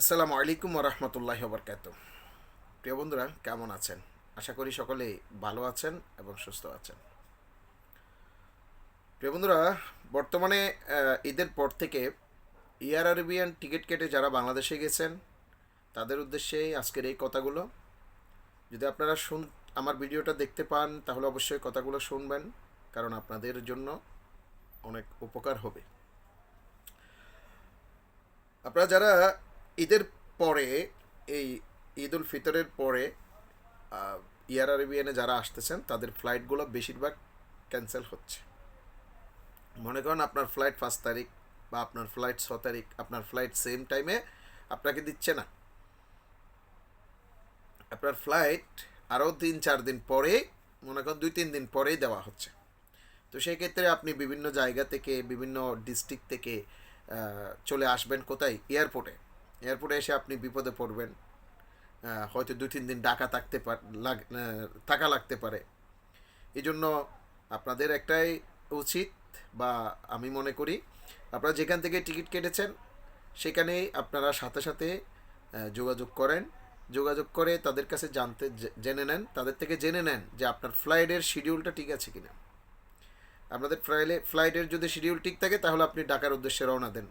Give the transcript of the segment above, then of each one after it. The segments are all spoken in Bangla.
আসসালামু আলাইকুম রহমতুল্লাহ বরকাত প্রিয় বন্ধুরা, কেমন আছেন? আশা করি সকলেই ভালো আছেন এবং সুস্থ আছেন। প্রিয় বন্ধুরা, বর্তমানে ঈদের পর থেকে এয়ার আরবিয়ান টিকিট কেটে যারা বাংলাদেশে গেছেন, তাদের উদ্দেশ্যেই আজকের এই কথাগুলো। যদি আপনারা শুন, আমার ভিডিওটা দেখতে পান, তাহলে অবশ্যই কথাগুলো শুনবেন, কারণ আপনাদের জন্য অনেক উপকার হবে। আপনারা যারা ঈদের পরে, এই ঈদ উল ফিতরের পরে এয়ার আরবিয়ানে যারা আসতেছেন, তাদের ফ্লাইটগুলো বেশিরভাগ ক্যান্সেল হচ্ছে। মনে করেন আপনার ফ্লাইট পাঁচ তারিখ বা আপনার ফ্লাইট ছ তারিখ, আপনার ফ্লাইট সেম টাইমে আপনাকে দিচ্ছে না। আপনার ফ্লাইট আরও তিন, চার দিন পরে, মনে করেন দুই, তিন দিন পরেই দেওয়া হচ্ছে। তো সেই ক্ষেত্রে আপনি বিভিন্ন জায়গা থেকে, বিভিন্ন ডিস্ট্রিক্ট থেকে চলে আসবেন কোথায়? এয়ারপোর্টে। এয়ারপোর্টে এসে আপনি বিপদে পড়বেন। হয়তো দু তিন দিন ডাকা থাকতে লাগ টাকা লাগতে পারে। এই জন্য আপনাদের একটাই উচিত, বা আমি মনে করি, আপনারা যেখান থেকে টিকিট কেটেছেন, সেখানেই আপনারা সাথে সাথে যোগাযোগ করেন। যোগাযোগ করে তাদের কাছে জানতে জেনে নেন, তাদের থেকে জেনে নেন যে আপনার ফ্লাইটের শিডিউলটা ঠিক আছে কিনা। আপনাদের ফ্লাইলে, ফ্লাইটের যদি শিডিউল ঠিক থাকে, তাহলে আপনি ঢাকার উদ্দেশ্যে রওনা দেন।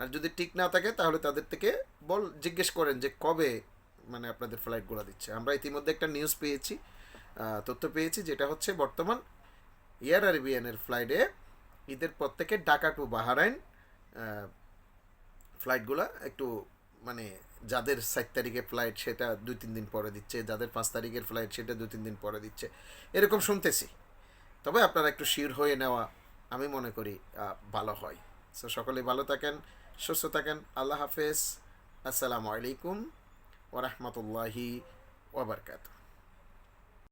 আর যদি ঠিক না থাকে, তাহলে তাদের থেকে বল, জিজ্ঞেস করেন যে কবে মানে আপনাদের ফ্লাইটগুলো দিচ্ছে। আমরা ইতিমধ্যে একটা নিউজ পেয়েছি তথ্য পেয়েছি, যেটা হচ্ছে বর্তমান এয়ার আরবিয়ানের ফ্লাইটে ঈদের পর থেকে ঢাকা টু বাহারাইন ফ্লাইটগুলো একটু মানে যাদের সাত তারিখে ফ্লাইট সেটা দুই তিন দিন পরে দিচ্ছে, যাদের পাঁচ তারিখের ফ্লাইট সেটা দুই তিন দিন পরে দিচ্ছে। এরকম শুনতেছি। তবে আপনারা একটু শিওর হয়ে নেওয়া, আমি মনে করি ভালো হয়। সো সকলে ভালো থাকেন সুস্থ থাকেন আল্লাহ হাফেজ। আসসালামু আলাইকুম ওরহমতুল্লাহি ওবরকাত